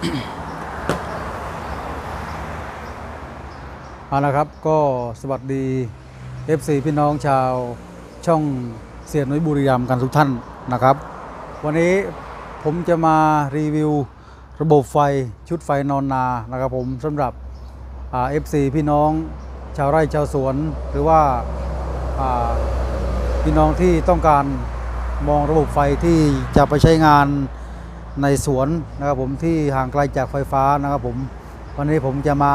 เอาละครับก็สวัสดี FC พี่น้องชาวช่องเสียนุ้ยบุรีรัมย์กันทุกท่านนะครับ วันนี้ผมจะมารีวิวระบบไฟชุดไฟนอนนานะครับผมสำหรับอ่า FC พี่น้องชาวไร่ชาวสวน หรือว่าพี่น้องที่ต้องการมองระบบไฟที่จะไปใช้งาน ในสวนนะครับผมที่ห่างไกลจากไฟฟ้านะครับผมวันนี้ผมจะมา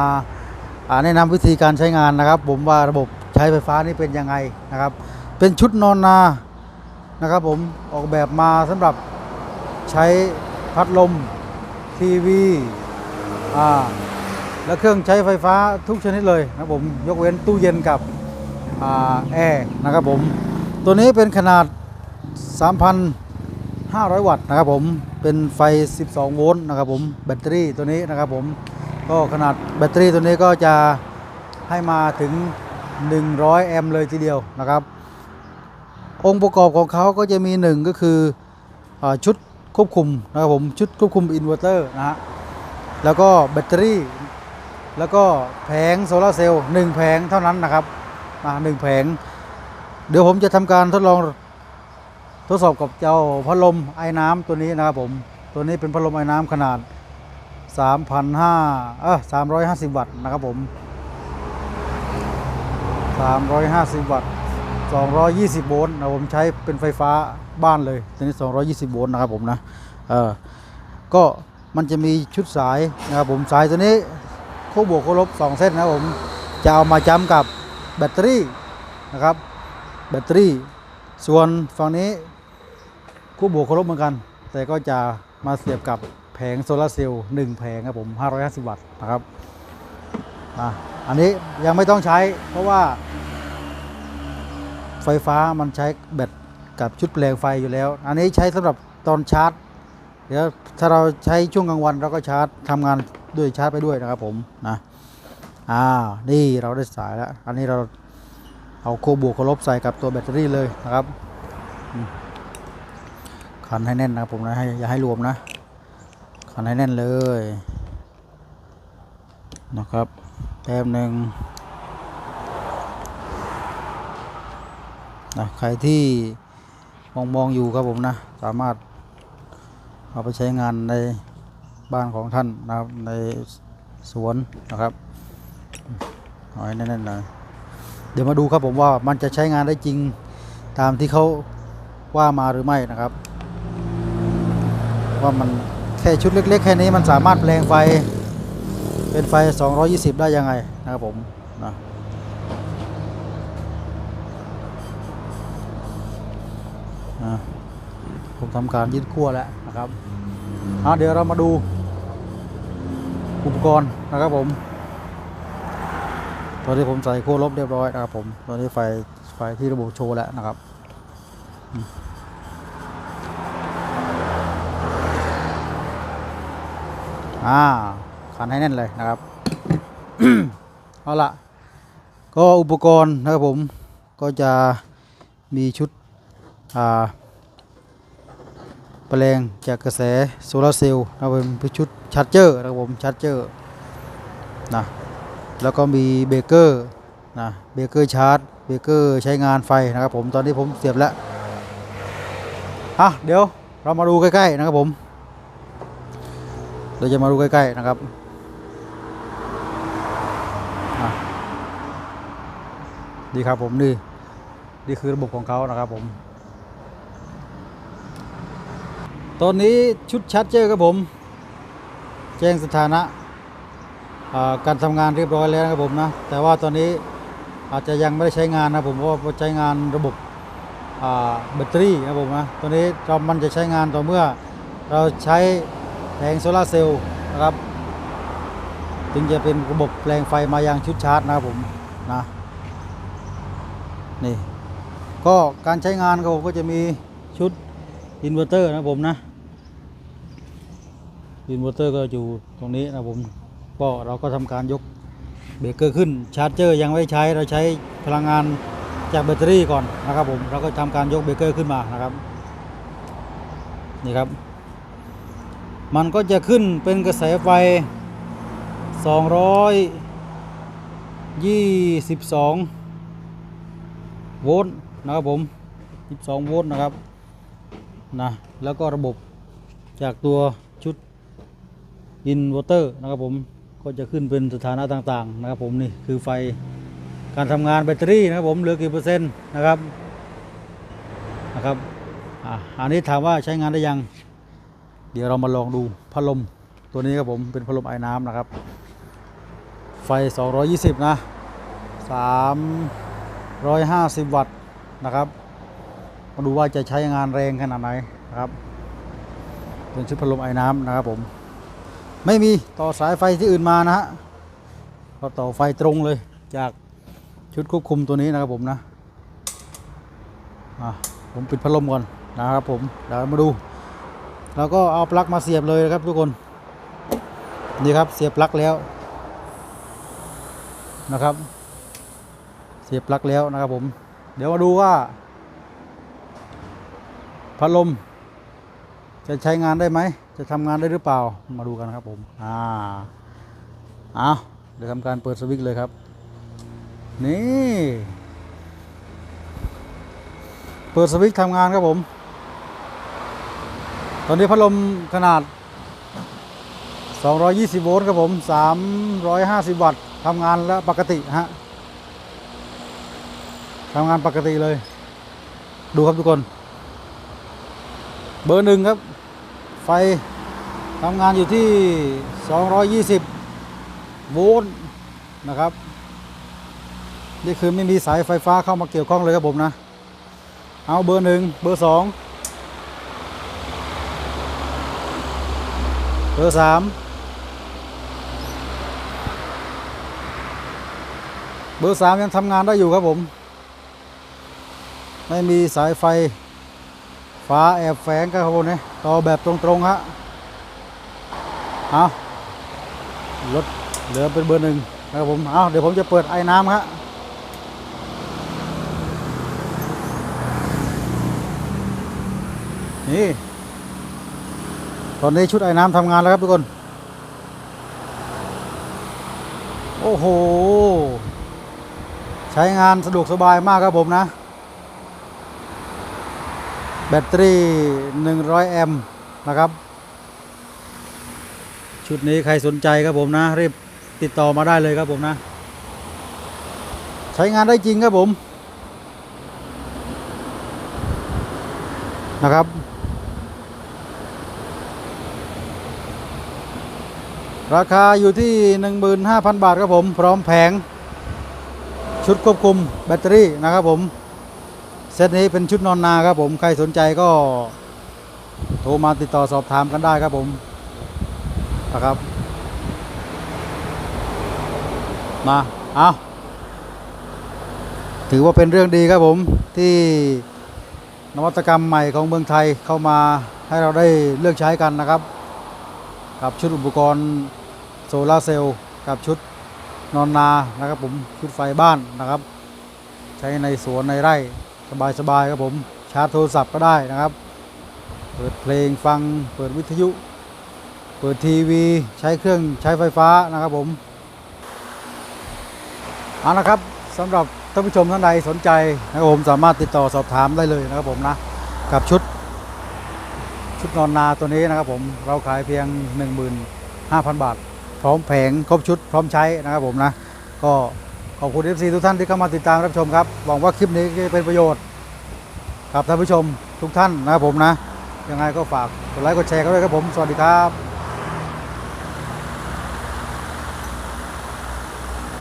แนะนำวิธีการใช้งานนะครับ ผมว่าระบบใช้ไฟฟ้านี่เป็นยังไงนะครับ เป็นชุดนอนนานะครับผมออกแบบมาสำหรับใช้พัดลมทีวีอ่าและเครื่องใช้ไฟฟ้าทุกชนิดเลยนะครับผมยกเว้นตู้เย็นกับอ่าแอร์นะครับผมตัวนี้เป็นขนาด 3,500 วัตต์นะครับผม เป็นไฟ 12 โวลต์นะครับผมแบตเตอรี่ตัวนี้นะครับผมก็ขนาดแบตเตอรี่ตัวนี้ก็จะให้มาถึง 100 แอมป์เลยทีเดียวนะครับ องค์ประกอบของเขาก็จะมีหนึ่งก็คืออชุดควบคุมนะครับผมชุดควบคุมอินเวอร์เตอร์นะฮะแล้วก็แบตเตอรี่ แล้วก็แผงโซลาเซลล์หนึ่งแผงเท่านั้นนะครับหนึ่งแผง เดี๋ยวผมจะทำการทดลอง ทดสอบกับเจ้าพัดลมไอ้น้ำตัวนี้นะครับผมตัวนี้เป็นพัดลมไอ้น้ำขนาด 3,500เออ350 วัตต์นะครับผม 350 วัตต์ 220 โวลต์นะผมใช้เป็นไฟฟ้าบ้านเลยตัวนี้ 220 โวลต์นะครับผมนะเออก็มันจะมีชุดสายนะครับผมสายตัวนี้คู่บวกคู่ลบ 2 เส้นนะครับผม จะเอามาจ้ำกับแบตเตอรี่นะครับแบตเตอรี่ส่วนฝั่งนี้ คู่บวกคู่ลบเหมือนกัน แต่ก็จะมาเสียบกับแผงโซลาร์เซลล์1แผงครับผม 550 วัตต์นะครับอะอันนี้ยังไม่ต้องใช้ เพราะว่า ไฟฟ้ามันใช้แบตกับชุดแปลงไฟอยู่แล้ว อันนี้ใช้สำหรับตอนชาร์จ เดี๋ยวถ้าเราใช้ช่วงกลางวันเราก็ชาร์จทำงานด้วยชาร์จไปด้วยนะครับผมนะอ่านี่เราได้สายแล้ว อันนี้เราเอาโคบวกโคลบใส่กับตัวแบตเตอรี่เลยนะครับ อืมขันให้แน่นนะครับผมนะให้อย่าให้รวมนะขันให้แน่นเลย นะครับแต้มหนึ่งนะใครที่มองมองอยู่ครับผมนะ สามารถเอาไปใช้งานในบ้านของท่านนะครับในสวนนะครับเอาให้แน่นๆหน่อยเดี๋ยวมาดูครับผมว่ามันจะใช้งานได้จริงตามที่เขาว่ามาหรือไม่นะครับ ว่ามันแค่ชุดเล็ก ๆ แค่นี้มันสามารถแปลงไฟเป็นไฟ 220 ได้ยังไงนะครับผมนะผมทำการยึดขั้วแล้วนะครับอะเดี๋ยวเรามาดูอุปกรณ์นะครับผม ตอนนี้ผมใส่ขั้วลบเรียบร้อยนะครับผม ตอนนี้ไฟไฟที่ระบบโชว์แล้วนะครับ อ่าขันให้แน่นเลยนะครับเอาละก็อุปกรณ์นะครับผมก็จะมีชุดอ่าแปลงจากกระแสโซลาเซลล์นะครับผมเป็นชุดชาร์จเจอร์นะครับผมชาร์จเจอร์นะแล้วก็มีเบรกเกอร์นะเบรกเกอร์ชาร์จเบรกเกอร์ใช้งานไฟนะครับผมตอนนี้ผมเสียบแล้วอะเดี๋ยวเรามาดูใกล้ๆนะครับผม เราจะมาดูใกล้ ๆ นะครับดีครับผมนี่นี่คือระบบของเขานะครับผม ตอนนี้ชุดชาร์จเจอครับผม แจ้งสถานะาการทำงานเรียบร้อยแล้วนะครับผมนะแต่ว่าตอนนี้อาจจะยังไม่ได้ใช้งานนะผมเพราะว่าใช้งานระบบแบตเตอรี่นะครับผมนะตอนนี้เรามันจะใช้งานต่อเมื่อเราใช้ แผงโซลาเซลล์นะครับ ถึงจะเป็นระบบแปลงไฟมายังชุดชาร์จนะครับผมนะนี่ก็การใช้งานของผมก็จะมีชุดอินเวอร์เตอร์นะผมนะอินเวอร์เตอร์ก็อยู่ตรงนี้นะผมก็เราก็ทำการยกเบรกเกอร์ขึ้นชาร์จเจอร์ยังไม่ใช้เราใช้พลังงานจากแบตเตอรี่ก่อนนะครับผมเราก็ทำการยกเบรกเกอร์ขึ้นมานะครับนี่ครับ มันก็จะขึ้นเป็นกระแสไฟ 222 โวลต์นะครับผม 12 โวลต์นะครับนะแล้วก็ระบบจากตัวชุดอินเวอร์เตอร์นะครับผมก็จะขึ้นเป็นสถานะต่างๆนะครับผมนี่คือไฟการทำงานแบตเตอรี่นะครับผมเหลือกี่เปอร์เซ็นต์นะครับนะครับอะอันนี้ถามว่าใช้งานได้ยัง เดี๋ยวเรามาลองดูพัดลมตัวนี้ครับผมเป็นพัดลมไอ้น้ำนะครับ ไฟ 220 นะ 350 วัตต์นะครับ มาดูว่าจะใช้งานแรงขนาดไหนนะครับ เป็นชุดพัดลมไอ้น้ำนะครับผม ไม่มีต่อสายไฟที่อื่นมานะฮะเราต่อไฟตรงเลยจากชุดควบคุมตัวนี้นะครับผมนะะผมปิดพัดลมก่อนนะครับผมเดี๋ยวมาดู แล้วก็เอาปลั๊กมาเสียบเลยนะครับทุกคนนี่ครับเสียบปลั๊กแล้วนะครับ เสียบปลั๊กแล้วนะครับผม เดี๋ยวมาดูว่า พัดลม จะใช้งานได้ไหม จะทำงานได้หรือเปล่ามาดูกันครับผมอ่าเอาเดี๋ยวทำการเปิดสวิตช์เลยครับ นี่ เปิดสวิตช์ทำงานครับผม ตอนนี้พัดลมขนาด 220 โวลต์ครับผม 350 วัตต์ทำงานแล้วปกติฮะทำงานปกติเลย ดูครับทุกคน เบอร์หนึ่งครับ ไฟทำงานอยู่ที่ 220 โวลต์นะครับ นี่คือไม่มีสายไฟฟ้าเข้ามาเกี่ยวข้องเลยครับผมนะ เอาเบอร์หนึ่งเบอร์สอง เบอร์สามเบอร์สามยังทำงานได้อยู่ครับผม ไม่มีสายไฟฟ้าแอบแฝงครับผมเนี่ยต่อแบบตรงๆฮะเอารถเหลือเป็นเบอร์หนึ่งนะครับผมเอาเดี๋ยวผมจะเปิดไอ้น้ำฮะนี่ อนนี้ชุดไอ้น้ำทำงานแล้วครับทุกคน โอ้โห ใช้งานสะดวกสบายมากครับผมนะ แบตเตอรี่ 100 แอมป์นะครับ ชุดนี้ใครสนใจครับผมนะ รีบติดต่อมาได้เลยครับผมนะ ใช้งานได้จริงครับผม นะครับ ราคาอยู่ที่ 15,000 บาทครับผม พร้อมแผง ชุดควบคุมแบตเตอรี่นะครับผม เซตนี้เป็นชุดนอนนาครับผม ใครสนใจก็โทรมาติดต่อสอบถามกันได้ครับผมนะครับมาเอาถือว่าเป็นเรื่องดีครับผมที่นวัตกรรมใหม่ของเมืองไทยเข้ามาให้เราได้เลือกใช้กันนะครับ กับชุดอุปกรณ์โซลาร์เซลล์กับชุดนอนนานะครับผมชุดไฟบ้านนะครับ ใช้ในสวนในไร่สบายๆครับผมชาร์จโทรศัพท์ก็ได้นะครับ เปิดเพลงฟังเปิดวิทยุ เปิดทีวีใช้เครื่องใช้ไฟฟ้านะครับผมเอาละครับสำหรับท่านผู้ชมท่านใดสนใจนะครับผมสามารถติดต่อสอบถามได้เลยนะครับผมนะ กับชุด ชุดนอนนาตัวนี้นะครับผมเราขายเพียง 15,000 บาท พร้อมแผงครบชุดพร้อมใช้นะครับผมนะ ก็ขอบคุณ FC ทุกท่านที่เข้ามาติดตามรับชมครับหวังว่าคลิปนี้จะเป็นประโยชน์กับท่านผู้ชมทุกท่านนะครับผมนะยังไงก็ฝากกดไลค์กดแชร์กันด้วยครับผม สวัสดีครับ